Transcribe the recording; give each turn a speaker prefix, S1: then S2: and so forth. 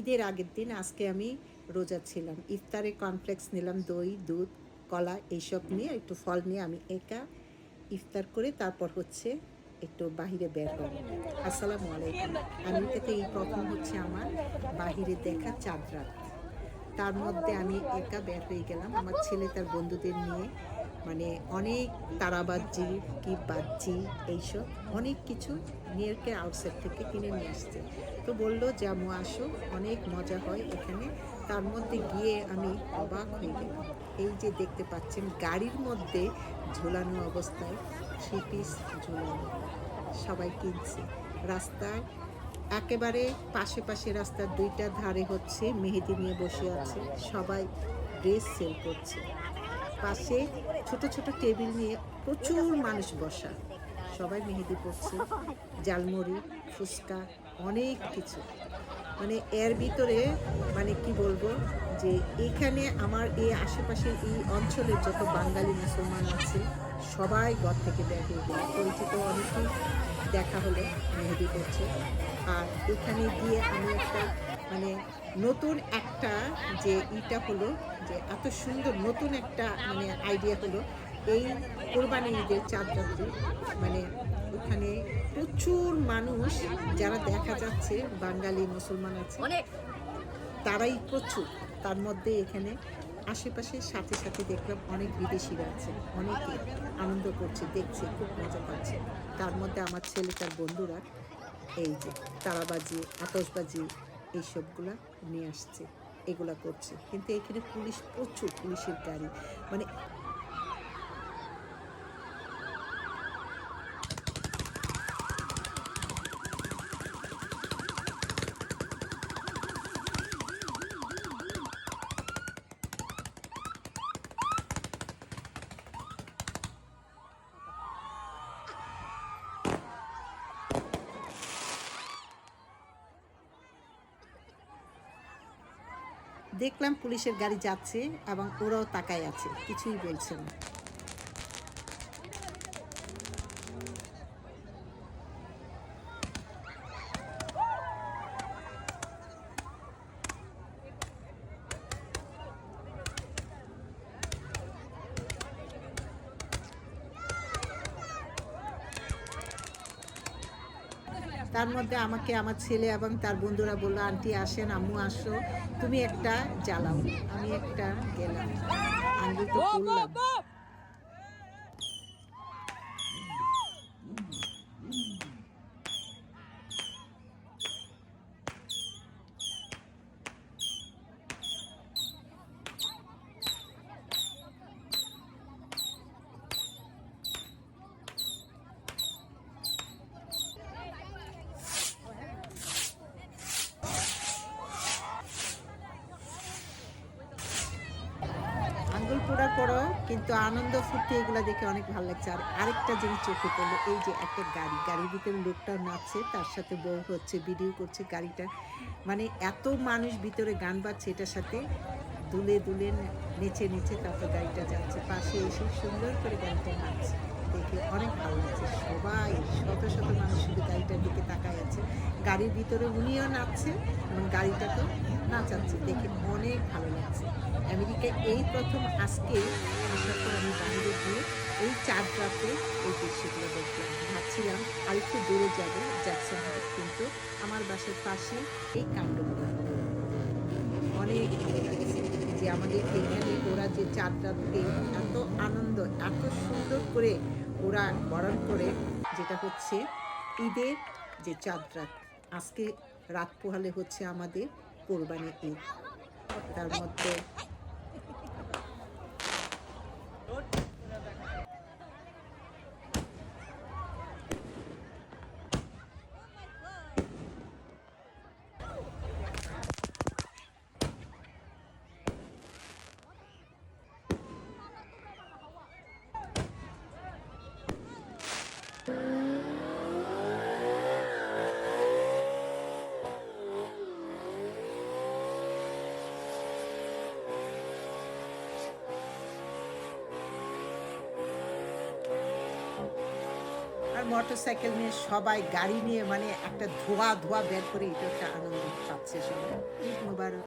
S1: ঈদের আগের দিন আজকে আমি রোজা ছিলাম। ইফতারে কনফ্লেক্স নিলাম, দই, দুধ, কলা, এইসব নিয়ে একটু ফল নিয়ে আমি একা ইফতার করে তারপর হচ্ছে একটু বাহিরে বের হব আসসালামু আলাইকুম। আমি এতে এই প্রথম হচ্ছে আমার বাহিরে দেখা চাঁদ রাত। তার মধ্যে আমি একা বের হয়ে গেলাম। আমার ছেলে তার বন্ধুদের নিয়ে মানে অনেক তারাবাজি কি বাজি এইসব অনেক কিছু নিউইয়র্কে আউটসাইড থেকে কিনে নিয়ে আসছে। তো বলল, জামু, আসো। অনেক মজা হয় এখানে। তার মধ্যে গিয়ে আমি অবাক হয়ে গেলাম। এই যে দেখতে পাচ্ছেন, গাড়ির মধ্যে ঝোলানো অবস্থায় থ্রি পিস ঝোলানো। সবাই কিনছে। রাস্তায় একেবারে পাশে পাশে রাস্তার দুইটা ধারে হচ্ছে মেহেদি নিয়ে বসে আছে। সবাই ড্রেস সেল করছে। পাশে ছোট ছোট টেবিল নিয়ে প্রচুর মানুষ বসা। সবাই মেহেদি পড়ছে জালমুড়ি ফুচকা, অনেক কিছু। মানে এর ভিতরে মানে কি বলব, যে এখানে আমার এই আশেপাশের এই অঞ্চলের যত বাঙালি মুসলমান আছে, সবাই ঘর থেকে গেল পরিচিত অনেকেই দেখা হলো, মেহেদি করছে আর এখানে গিয়ে আমি একটা মানে নতুন একটা যে ইটা হলো যে এত সুন্দর নতুন একটা মানে আইডিয়া হলো এই কোরবানি ঈদের চাঁদ রাত্রি মানে ওখানে প্রচুর মানুষ যারা দেখা যাচ্ছে বাঙালি মুসলমান আছে তারাই প্রচুর। তার মধ্যে এখানে আশেপাশে সাথে সাথে দেখলাম অনেক বিদেশিরা আছে অনেকে আনন্দ করছে দেখছে খুব মজা পাচ্ছে। তার মধ্যে আমার ছেলে তার বন্ধুরা এই যে তারাবাজি আতসবাজি এইসবগুলা নিয়ে আসছে এগুলা করছে। কিন্তু এখানে পুলিশ প্রচুর পুলিশের গাড়ি। মানে দেখলাম পুলিশের গাড়ি যাচ্ছে এবং ওরাও তাকায় আছে কিছুই বলছে না। তার মধ্যে আমাকে আমার ছেলে এবং তার বন্ধুরা বলল আন্টি আসেন আম্মু আসো। তুমি একটা জ্বালাও। আমি একটা গেলাম। আঙ্গুল তো করলাম। আঙ্গুল পরও কিন্তু আনন্দ, ফুর্তি এগুলো দেখে অনেক ভালো লাগছে। আর আরেকটা জিনিস চোখে পড়ল, এই যে একটা গাড়ি, গাড়ির ভিতরে লোকটা নাচছে, তার সাথে বউ হচ্ছে, ভিডিও করছে গাড়িটা। মানে এত মানুষ ভিতরে গান বাজছে এটার সাথে, দুলে দুলে নেচে নেচে তারপর গাড়িটা যাচ্ছে। পাশে এসে সুন্দর করে গাড়িটা নাচছে, দেখে অনেক ভালো লাগছে। সবাই, শত শত মানুষ শুধু গাড়িটার দিকে তাকায় আছে। গাড়ির ভিতরে উনিও নাচছে, এবং গাড়িটাকেও নাচাচ্ছে, দেখে অনেক ভালো লাগছে। আমেরিকায় এই প্রথম আজকে আসার আমি বাইরে গিয়ে এই চার রাতে এই দৃশ্যগুলো দেখলাম। ভাবছিলাম আর একটু দূরে যাব, জ্যাকসন হাইট কিন্তু আমার বাসার পাশে এই কাণ্ডগুলো। অনেক ভালো লাগছে যে আমাদের এখানে ওরা যে চার রাত্রে এত আনন্দ, এত সুন্দর করে ওরা বরণ করে, যেটা হচ্ছে ঈদের যে চাঁদ রাত, আজকে রাত পোহালে হচ্ছে আমাদের কোরবানি ঈদ। তার মধ্যে মোটর সাইকেল নিয়ে সবাই গাড়ি নিয়ে মানে একটা ধোয়া ধোয়া বের করে এটা একটা আনন্দ পাচ্ছে সবাই। ঈদ মোবারক